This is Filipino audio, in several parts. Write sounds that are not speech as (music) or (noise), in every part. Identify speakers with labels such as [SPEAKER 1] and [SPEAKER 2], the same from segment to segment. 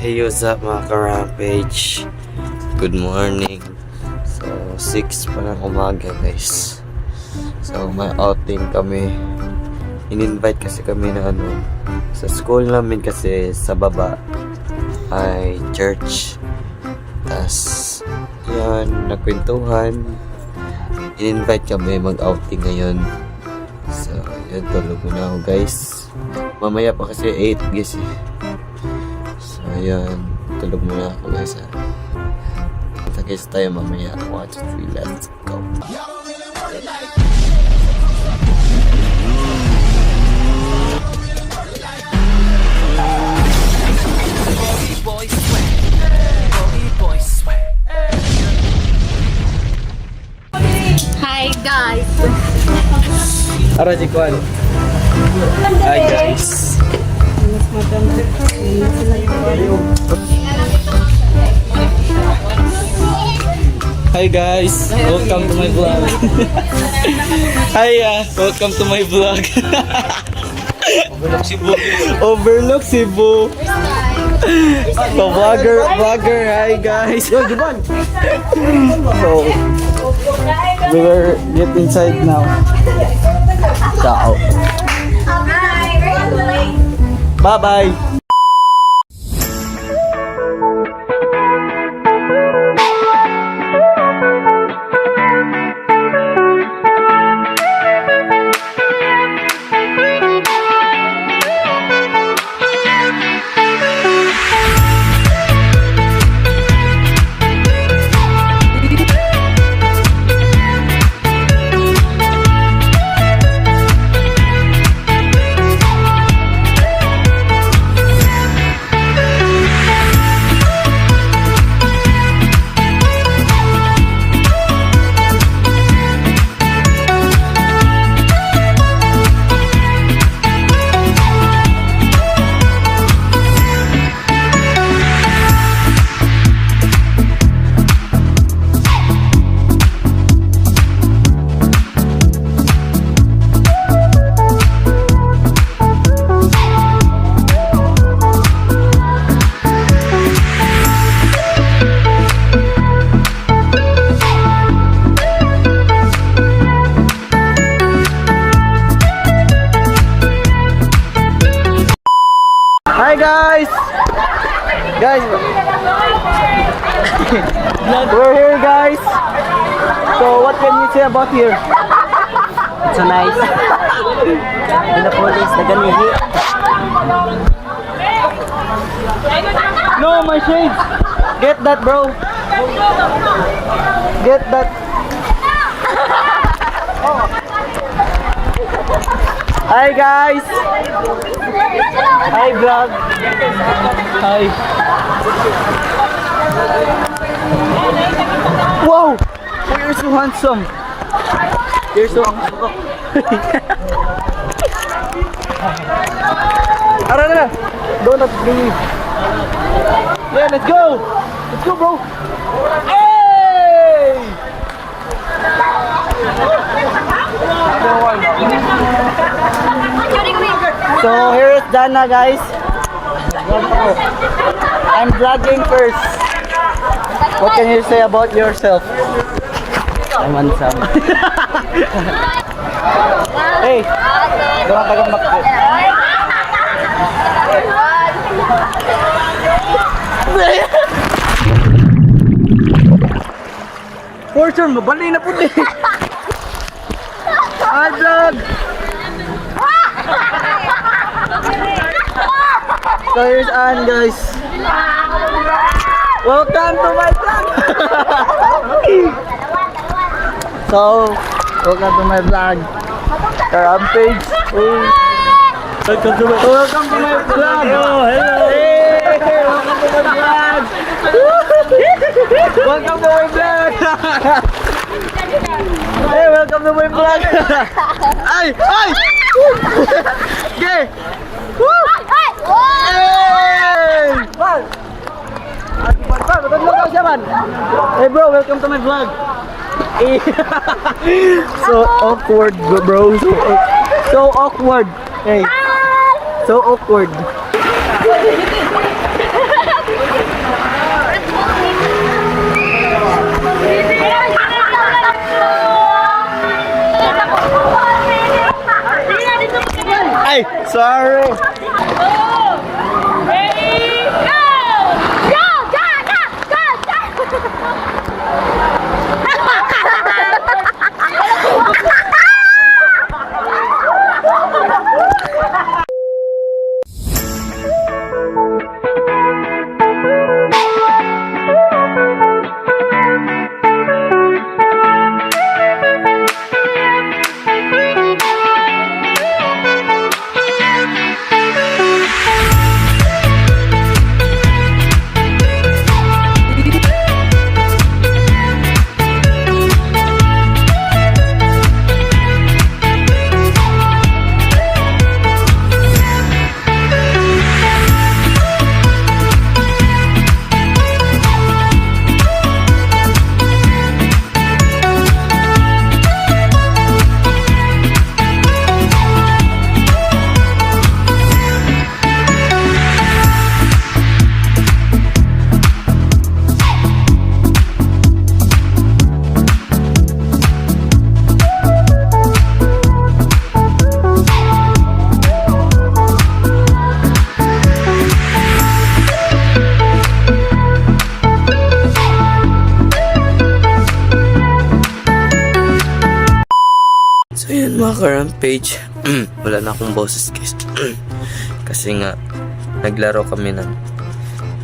[SPEAKER 1] Hey, what's up mga ka-rampage? Good morning. So, 6 pa ng umaga guys. So, may outing kami. In-invite kasi kami na ano, sa school namin kasi sa baba ay church. Tas, yan, nagkwentuhan. In-invite kami mag-outing ngayon. So, yun, tulog muna ako guys. Mamaya pa kasi 8 guys eh. Ayan. Tulog muna ako guys ha. Kita guys tayo mamaya. 1, 2, 3, let's go.
[SPEAKER 2] boy sweat. Bogey boy sweat.
[SPEAKER 3] Hi guys!
[SPEAKER 1] Ara, Jikwan. Hi guys. Hi guys, welcome to my vlog. (laughs) Hi, uh, welcome to my vlog. (laughs) Overlook Cebu. Overlook Cebu. So, vlogger, vlogger, hi guys. Yo, Diban. (laughs) So, we will get inside now. Ciao. Bye-bye. Guys! We're here guys! So what can you say about here?
[SPEAKER 4] It's so nice. In the police, naganihi.
[SPEAKER 1] No, my shades! Get that bro! Get that! Hi guys! Hi vlog! Hi! Wow! You're so handsome! You're so Ara na! Go na, baby! Yeah, let's go! Let's go, bro! Hey! Is Dana, guys. I'm vlogging first. What can you say about yourself?
[SPEAKER 4] I'm handsome. (laughs)
[SPEAKER 1] Hey! Gawa ka gamak. Fortune, mabali na po (laughs) din. (laughs) Vlog! So here's Ann, guys. Welcome to my vlog! (laughs) so, welcome to my vlog. Rampage. Welcome to my Welcome to my vlog. Hello, hello. Hey, welcome to my vlog. welcome to my vlog. hey, welcome to my vlog. (laughs) ay, ay. (laughs) Okay. Ikaw siya Hey bro, welcome to my vlog. (laughs) so awkward, bro. So, so awkward. Hey. So awkward. Ay,
[SPEAKER 5] sorry. Yun mga ka-rampage. Wala na akong boses guys. (clears throat) Kasi nga, naglaro kami ng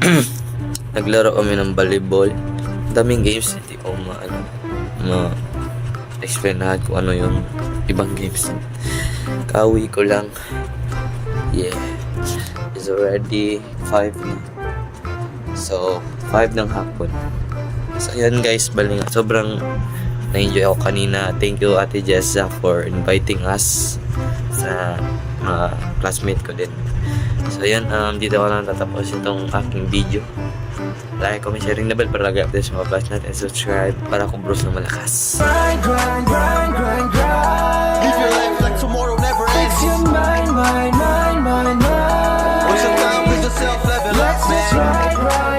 [SPEAKER 5] (clears throat) naglaro kami ng volleyball. Daming games, hindi ko ma, ano, ma explain lahat kung ano yung ibang games. Kawi ko lang. Yeah. It's already 5 na. So, 5 ng hapon. So, yan guys, bali nga. Sobrang na-enjoy ako kanina. Thank you Ate Jessa for inviting us sa mga uh, classmate ko din. So yun, um, dito ko lang tatapos itong aking video. Like, comment, sharing na bell para lagi update sa mga batch natin and subscribe para kung Bruce na malakas.
[SPEAKER 6] Grind, grind, grind, grind, grind. Live your life like tomorrow never ends. Fix your mind, mind, mind, mind, mind. Push yourself, live your life, man. Let's ride, ride.